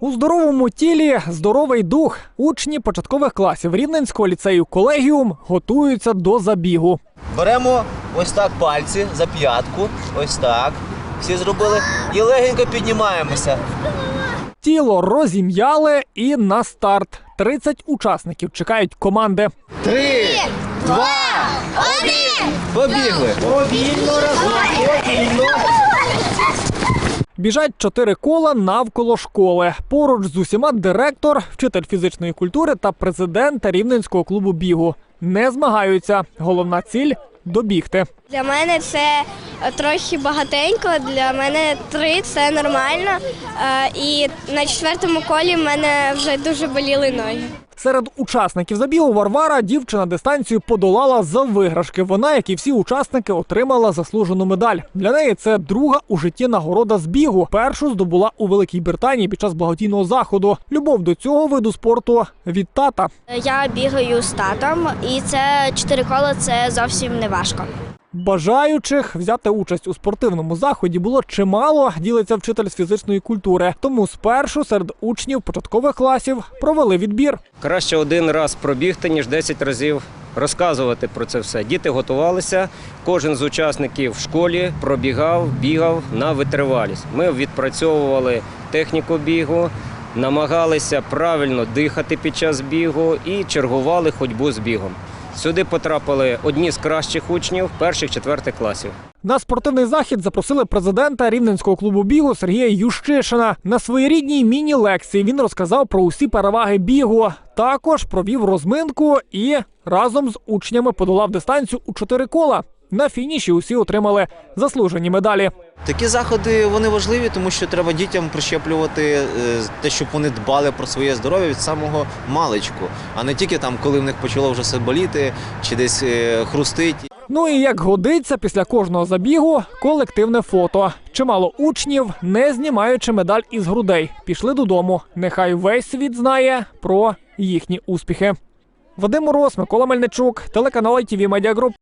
У здоровому тілі здоровий дух. Учні початкових класів Рівненського ліцею колегіум готуються до забігу. Беремо ось так пальці за п'ятку, ось так. Всі зробили. І легенько піднімаємося. Тіло розім'яли і на старт. 30 учасників чекають команди. Три, два, один. Побігли. Повільно, разом, повільно. Біжать чотири кола навколо школи. Поруч з усіма директор, вчитель фізичної культури та президент Рівненського клубу бігу. Не змагаються. Головна ціль добігти. Для мене це е, трохи багатенько. Для мене три це нормально. Е, І на четвертому колі в мене вже дуже боліли ноги. Серед учасників забігу Варвара дівчина дистанцію подолала за виграшки. Вона, як і всі учасники, отримала заслужену медаль. Для неї це друга у житті нагорода з бігу. Першу здобула у Великій Британії під час благодійного заходу. Любов до цього виду спорту від тата. Я бігаю з татом, і це чотири кола це зовсім не важко. Бажаючих взяти участь у спортивному заході було чимало, ділиться вчитель з фізичної культури. Тому спершу серед учнів початкових класів провели відбір. Краще один раз пробігти, ніж 10 разів розказувати про це все. Діти готувалися. Кожен з учасників в школі пробігав, бігав на витривалість. Ми відпрацьовували техніку бігу, намагалися правильно дихати під час бігу і чергували ходьбу з бігом. Сюди потрапили одні з кращих учнів перших четвертих класів. На спортивний захід запросили президента рівненського клубу бігу Сергія Ющишина. На своєрідній міні-лекції він розказав про усі переваги бігу. Також провів розминку і разом з учнями подолав дистанцію у чотири кола. На фініші усі отримали заслужені медалі. Такі заходи вони важливі, тому що треба дітям прищеплювати е, те, щоб вони дбали про своє здоров'я від самого маличку, а не тільки там, коли в них почало вже все боліти чи десь е, хрустить. Ну і як годиться, після кожного забігу колективне фото. Чимало учнів, не знімаючи медаль із грудей, пішли додому. Нехай весь світ знає про їхні успіхи. Вадим Мороз, Микола Мельничук, телеканал ITV Media Group.